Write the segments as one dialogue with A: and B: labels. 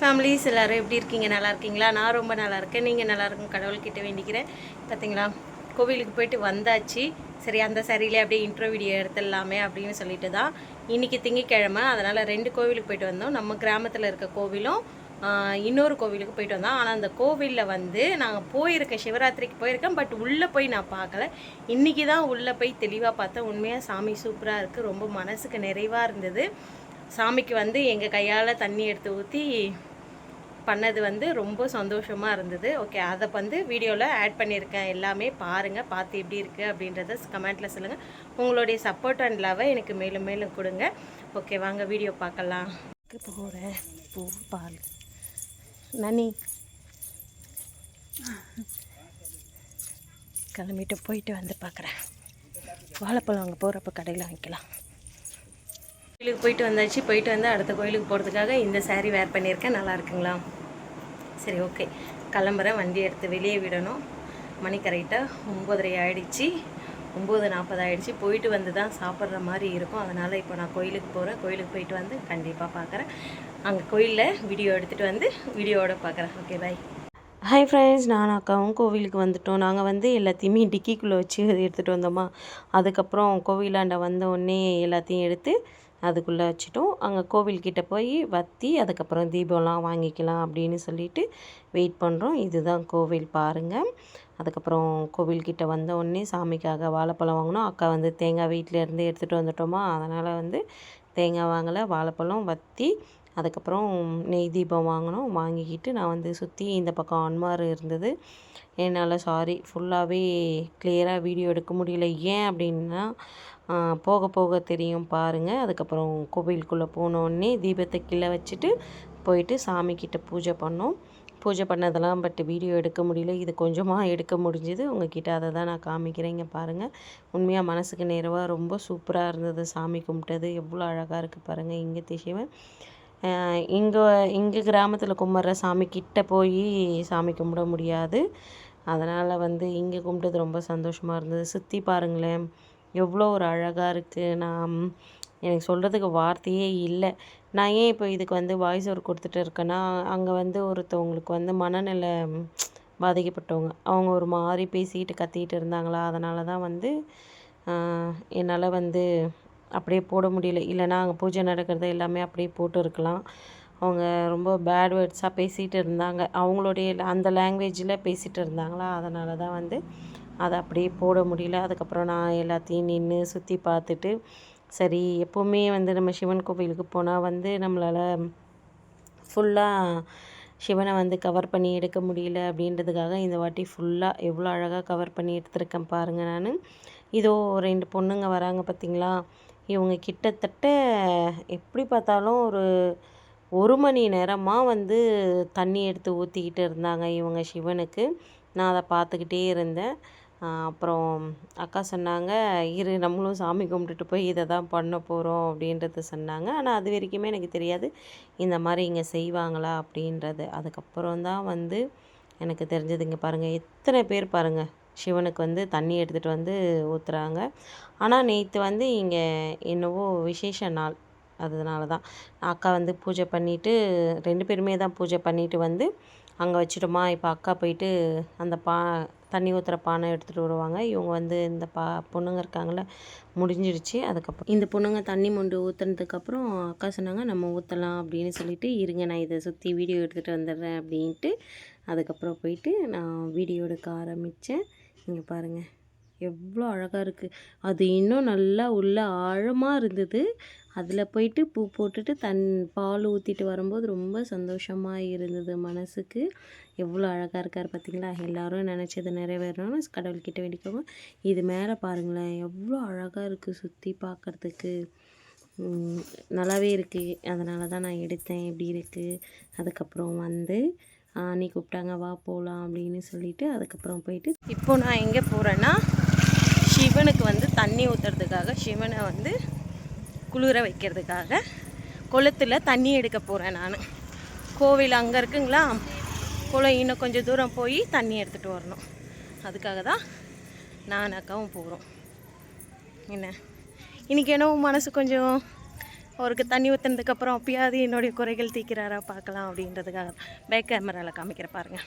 A: Families எல்லோரும் எப்படி இருக்கீங்க நல்லா இருக்கீங்களா நான் ரொம்ப நல்லா இருக்கேன் நீங்கள் நல்லா இருக்கும் கடவுள்கிட்ட வேண்டிக்கிறேன் பார்த்தீங்களா கோவிலுக்கு போயிட்டு வந்தாச்சு சரி அந்த சரியிலே அப்படியே இன்ட்ரோ வீடியோ எடுத்துடலாமே அப்படின்னு சொல்லிட்டு தான் இன்றைக்கி திங்கக்கிழமை அதனால் ரெண்டு கோவிலுக்கு போயிட்டு வந்தோம் நம்ம கிராமத்தில் இருக்க கோவிலும் இன்னொரு கோவிலுக்கு போயிட்டு வந்தோம் ஆனால் அந்த கோவிலில் வந்து நாங்கள் போயிருக்கேன் சிவராத்திரிக்கு போயிருக்கேன் பட் உள்ளே போய் நான் பார்க்கல இன்றைக்கி தான் உள்ளே போய் தெளிவாக பார்த்தேன் உண்மையாக சாமி சூப்பராக இருக்குது ரொம்ப மனசுக்கு நிறைவாக இருந்தது சாமிக்கு வந்து எங்கள் கையால் தண்ணி எடுத்து ஊற்றி பண்ணது வந்து ரொம்ப சந்தோஷமாக இருந்தது ஓகே அதை வந்து வீடியோவில் ஆட் பண்ணியிருக்கேன் எல்லாமே பாருங்கள் பார்த்து எப்படி இருக்குது அப்படின்றத கமெண்ட்டில் சொல்லுங்கள் உங்களுடைய சப்போர்ட் அண்ட் லவ்வை எனக்கு மேலும் மேலும் கொடுங்க ஓகே வாங்க வீடியோ பார்க்கலாம் போகிறேன் பூ பால் நனி கிளம்பிட்டு போயிட்டு வந்து பார்க்குறேன் வாழைப்பழம் அங்கே போகிறப்ப கடையில் வாங்கிக்கலாம் கோயிலுக்கு போயிட்டு வந்தாச்சு போயிட்டு வந்து அடுத்த கோயிலுக்கு போகிறதுக்காக இந்த சாரீ வேர் பண்ணியிருக்கேன் நல்லா இருக்குங்களா சரி ஓகே கிளம்புறேன் வண்டி எடுத்து வெளியே விடணும் மணி கரெக்டாக ஒம்பதரை ஆயிடுச்சு ஒம்பது நாற்பது ஆயிடுச்சு போயிட்டு வந்து தான் சாப்பிட்ற மாதிரி இருக்கும் அதனால் இப்போ நான் கோயிலுக்கு போகிறேன் கோயிலுக்கு போயிட்டு வந்து கண்டிப்பாக பார்க்குறேன் அங்கே கோயிலில் வீடியோ எடுத்துகிட்டு வந்து வீடியோவோட பார்க்குறேன் ஓகே பாய் ஹாய் ஃப்ரெண்ட்ஸ் நான் அக்காவும் கோவிலுக்கு வந்துட்டோம் நாங்கள் வந்து எல்லாத்தையுமே டிக்கிக்குள்ளே வச்சு எடுத்துகிட்டு வந்தோமா அதுக்கப்புறம் கோவிலாண்ட வந்த உடனே எல்லாத்தையும் எடுத்து அதுக்குள்ளே வச்சுட்டோம் அங்கே கோவில்கிட்ட போய் வத்தி அதுக்கப்புறம் தீபம்லாம் வாங்கிக்கலாம் அப்படின்னு சொல்லிட்டு வெயிட் பண்ணுறோம் இதுதான் கோவில் பாருங்கள் அதுக்கப்புறம் கோவில்கிட்ட வந்த உடனே சாமிக்காக வாழைப்பழம் வாங்கினோம் அக்கா வந்து தேங்காய் வீட்டிலேருந்து எடுத்துகிட்டு வந்துட்டோமா அதனால் வந்து தேங்காய் வாங்கலை வாழைப்பழம் வத்தி அதுக்கப்புறம் நெய் தீபம் வாங்கினோம் வாங்கிக்கிட்டு நான் வந்து சுற்றி இந்த பக்கம் அன்மார் இருந்தது என்னால் சாரி ஃபுல்லாகவே கிளியராக வீடியோ எடுக்க முடியல ஏன் அப்படின்னா போக போக தெரியும் பாருங்கள் அதுக்கப்புறம் கோவிலுக்குள்ளே போனோடனே தீபத்தை கீழே வச்சுட்டு போயிட்டு சாமிக்கிட்ட பூஜை பண்ணோம் பூஜை பண்ணதெல்லாம் பட் வீடியோ எடுக்க முடியல இது கொஞ்சமாக எடுக்க முடிஞ்சது உங்ககிட்ட அதை தான் நான் காமிக்கிறேங்க பாருங்கள் உண்மையாக மனசுக்கு நேரவாக ரொம்ப சூப்பராக இருந்தது சாமி கும்பிட்டது எவ்வளோ அழகாக இருக்குது பாருங்கள் இங்கே திசைவன் இங்கே இங்கே கிராமத்தில் கும்பிட்ற சாமி கிட்டே போய் சாமி கும்பிட முடியாது அதனால் வந்து இங்கே கும்பிட்டது ரொம்ப சந்தோஷமாக இருந்தது சுற்றி பாருங்களேன் எவ்வளோ ஒரு அழகாக இருக்குது நான் எனக்கு சொல்கிறதுக்கு வார்த்தையே இல்லை நான் ஏன் இப்போ இதுக்கு வந்து வாய்ஸ் ஓவர் கொடுத்துட்டு இருக்கேன்னா அங்கே வந்து ஒருத்தவங்களுக்கு வந்து மனநிலை பாதிக்கப்பட்டவங்க அவங்க ஒரு மாதிரி பேசிக்கிட்டு கத்திக்கிட்டு இருந்தாங்களா அதனால தான் வந்து என்னால் வந்து அப்படியே போட முடியல இல்லைனா அங்கே பூஜை நடக்கிறது எல்லாமே அப்படியே போட்டு இருக்கலாம் அவங்க ரொம்ப பேட் வேர்ட்ஸாக பேசிகிட்டு இருந்தாங்க அவங்களுடைய அந்த லாங்குவேஜில் பேசிகிட்டு இருந்தாங்களா அதனால தான் வந்து அதை அப்படியே போட முடியல அதுக்கப்புறம் நான் எல்லாத்தையும் நின்று சுற்றி பார்த்துட்டு சரி எப்போவுமே வந்து நம்ம சிவன் கோவிலுக்கு போனால் வந்து நம்மளால் ஃபுல்லாக சிவனை வந்து கவர் பண்ணி எடுக்க முடியல அப்படின்றதுக்காக இந்த வாட்டி ஃபுல்லாக எவ்வளோ அழகாக கவர் பண்ணி எடுத்திருக்கேன் பாருங்கள் நான் இதோ ரெண்டு பொண்ணுங்க வராங்க பார்த்திங்களா இவங்க கிட்டத்தட்ட எப்படி பார்த்தாலும் ஒரு ஒரு மணி நேரமாக வந்து தண்ணி எடுத்து ஊற்றிக்கிட்டு இருந்தாங்க இவங்க சிவனுக்கு நான் அதை பார்த்துக்கிட்டே இருந்தேன் அப்புறம் அக்கா சொன்னாங்க இரு நம்மளும் சாமி கும்பிட்டுட்டு போய் இதை தான் பண்ண போகிறோம் அப்படின்றது சொன்னாங்க ஆனால் அது வரைக்குமே எனக்கு தெரியாது இந்த மாதிரி இங்கே செய்வாங்களா அப்படின்றது அதுக்கப்புறம் தான் வந்து எனக்கு தெரிஞ்சது இங்கே பாருங்கள் எத்தனை பேர் பாருங்கள் சிவனுக்கு வந்து தண்ணி எடுத்துகிட்டு வந்து ஊற்றுறாங்க ஆனால் நேற்று வந்து இங்கே என்னவோ விசேஷ நாள் அதனால தான் அக்கா வந்து பூஜை பண்ணிவிட்டு ரெண்டு பேருமே தான் பூஜை பண்ணிவிட்டு வந்து அங்கே வச்சுட்டோமா இப்போ அக்கா போயிட்டு அந்த பா தண்ணி ஊற்றுற பானை எடுத்துகிட்டு வருவாங்க இவங்க வந்து இந்த பா பொண்ணுங்க இருக்காங்கள முடிஞ்சிடுச்சு அதுக்கப்புறம் இந்த பொண்ணுங்க தண்ணி மொண்டு ஊற்றுனதுக்கப்புறம் அக்கா சொன்னாங்க நம்ம ஊற்றலாம் அப்படின்னு சொல்லிட்டு இருங்க நான் இதை சுற்றி வீடியோ எடுத்துகிட்டு வந்துடுறேன் அப்படின்ட்டு அதுக்கப்புறம் போயிட்டு நான் வீடியோ எடுக்க ஆரம்பித்தேன் இங்கே பாருங்கள் எவ்வளோ அழகாக இருக்குது அது இன்னும் நல்லா உள்ளே ஆழமாக இருந்தது அதில் போயிட்டு பூ போட்டுட்டு தன் பால் ஊற்றிட்டு வரும்போது ரொம்ப சந்தோஷமாக இருந்தது மனசுக்கு எவ்வளோ அழகாக இருக்கார் பார்த்தீங்களா எல்லோரும் நினச்சது நிறைவேறணும்னு கடவுள்கிட்ட வேண்டிக்கோங்க இது மேலே பாருங்களேன் எவ்வளோ அழகாக இருக்குது சுற்றி பார்க்குறதுக்கு நல்லாவே இருக்குது அதனால தான் நான் எடுத்தேன் எப்படி இருக்குது அதுக்கப்புறம் வந்து நீ கூப்பிட்டாங்க வா போகலாம் அப்படின்னு சொல்லிவிட்டு அதுக்கப்புறம் போயிட்டு இப்போ நான் எங்கே போகிறேன்னா சிவனுக்கு வந்து தண்ணி ஊற்றுறதுக்காக சிவனை வந்து குளிர வைக்கிறதுக்காக குளத்தில் தண்ணி எடுக்க போகிறேன் நான் கோவில் அங்கே இருக்குங்களா குளம் இன்னும் கொஞ்சம் தூரம் போய் தண்ணி எடுத்துகிட்டு வரணும் அதுக்காக தான் நான் அக்காவும் போகிறோம் என்ன இன்றைக்கி என்னவோ மனசு கொஞ்சம் அவருக்கு தண்ணி ஊற்றுனதுக்கப்புறம் அப்பயாவது என்னுடைய குறைகள் தீக்கிறாரா பார்க்கலாம் அப்படின்றதுக்காக பேக் கேமராவில் காமிக்கிற பாருங்கள்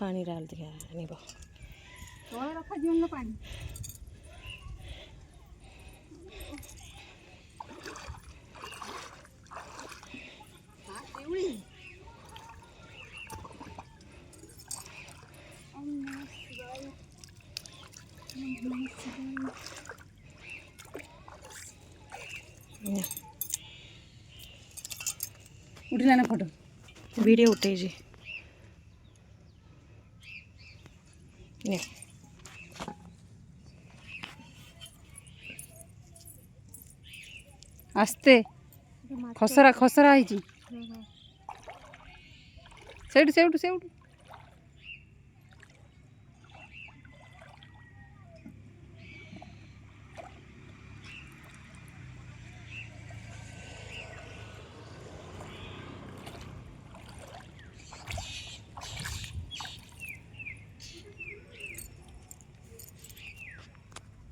A: पानी डाल दिया नहीं बहुत Udah, anak foto video utensi. নে আস্তে খসরা খসরা হয়েছি সেইটু সেইটু সেইটু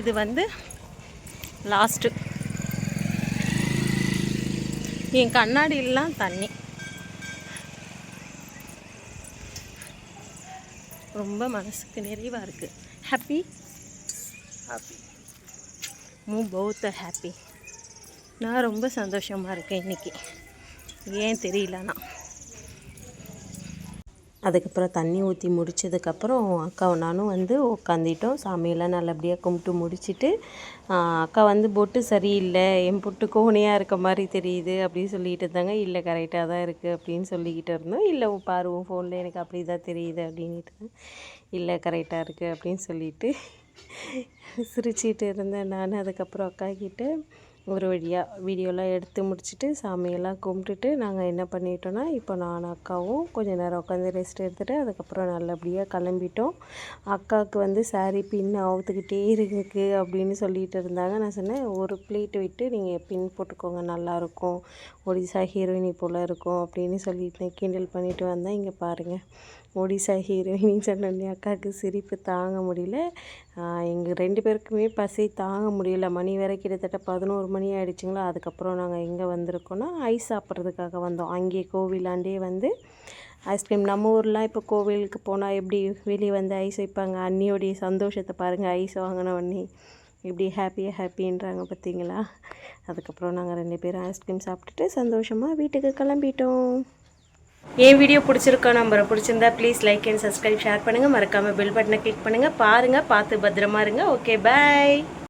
A: இது வந்து லாஸ்ட்டு என் கண்ணாடியெல்லாம் தண்ணி ரொம்ப மனசுக்கு நிறைவாக இருக்குது ஹாப்பி ஹாப்பி மூ பௌத்த ஹாப்பி நான் ரொம்ப சந்தோஷமாக இருக்கேன் இன்றைக்கி ஏன் தெரியலண்ணா அதுக்கப்புறம் தண்ணி ஊற்றி முடித்ததுக்கப்புறம் அக்காவை நானும் வந்து உட்காந்துட்டோம் சாமியெல்லாம் நல்லபடியாக கும்பிட்டு முடிச்சுட்டு அக்கா வந்து பொட்டு சரியில்லை என் பொட்டு கோணையாக இருக்க மாதிரி தெரியுது அப்படின்னு சொல்லிகிட்டு இருந்தாங்க இல்லை கரெக்டாக தான் இருக்குது அப்படின்னு சொல்லிக்கிட்டு இருந்தோம் இல்லை பாரு உன் ஃபோனில் எனக்கு அப்படி தான் தெரியுது அப்படின்ட்டு இல்லை கரெக்டாக இருக்குது அப்படின்னு சொல்லிட்டு சிரிச்சிட்டு இருந்தேன் நான் அதுக்கப்புறம் அக்கா கிட்டே ஒரு வழியாக வீடியோலாம் எடுத்து முடிச்சுட்டு சாமியெல்லாம் கும்பிட்டுட்டு நாங்கள் என்ன பண்ணிட்டோன்னா இப்போ நான் அக்காவும் கொஞ்சம் நேரம் உட்காந்து ரெஸ்ட் எடுத்துகிட்டு அதுக்கப்புறம் நல்லபடியாக கிளம்பிட்டோம் அக்காவுக்கு வந்து சாரீ பின் அவுத்துக்கிட்டே இருக்கு அப்படின்னு சொல்லிகிட்டு இருந்தாங்க நான் சொன்னேன் ஒரு பிளேட்டு விட்டு நீங்கள் பின் போட்டுக்கோங்க நல்லாயிருக்கும் ஒடிசா ஹீரோயினி போல் இருக்கும் அப்படின்னு சொல்லிட்டு கிண்டல் பண்ணிட்டு வந்தேன் இங்கே பாருங்கள் ஒடிசா ஹீரோயினின்னு சொன்னோடனே அக்காவுக்கு சிரிப்பு தாங்க முடியல எங்கள் ரெண்டு பேருக்குமே பசி தாங்க முடியல மணி வரை கிட்டத்தட்ட பதினோரு மணி ஆகிடுச்சிங்களா அதுக்கப்புறம் நாங்கள் எங்கே வந்திருக்கோன்னா ஐஸ் சாப்பிட்றதுக்காக வந்தோம் அங்கே கோவிலாண்டே வந்து ஐஸ்கிரீம் நம்ம ஊர்லாம் இப்போ கோவிலுக்கு போனால் எப்படி வெளியே வந்து ஐஸ் வைப்பாங்க அண்ணியோடைய சந்தோஷத்தை பாருங்கள் ஐஸ் வாங்கின உடனே இப்படி ஹாப்பியாக ஹாப்பின்றாங்க பார்த்தீங்களா அதுக்கப்புறம் நாங்கள் ரெண்டு பேரும் ஐஸ்கிரீம் சாப்பிட்டுட்டு சந்தோஷமாக வீட்டுக்கு கிளம்பிட்டோம் என் வீடியோ பிடிச்சிருக்கா நம்பரை பிடிச்சிருந்தா please like and subscribe share பண்ணுங்கள் மறக்காமல் பெல் பட்டனை கிளிக் பண்ணுங்கள் பாருங்கள் பார்த்து பத்திரமா இருங்க ஓகே பாய்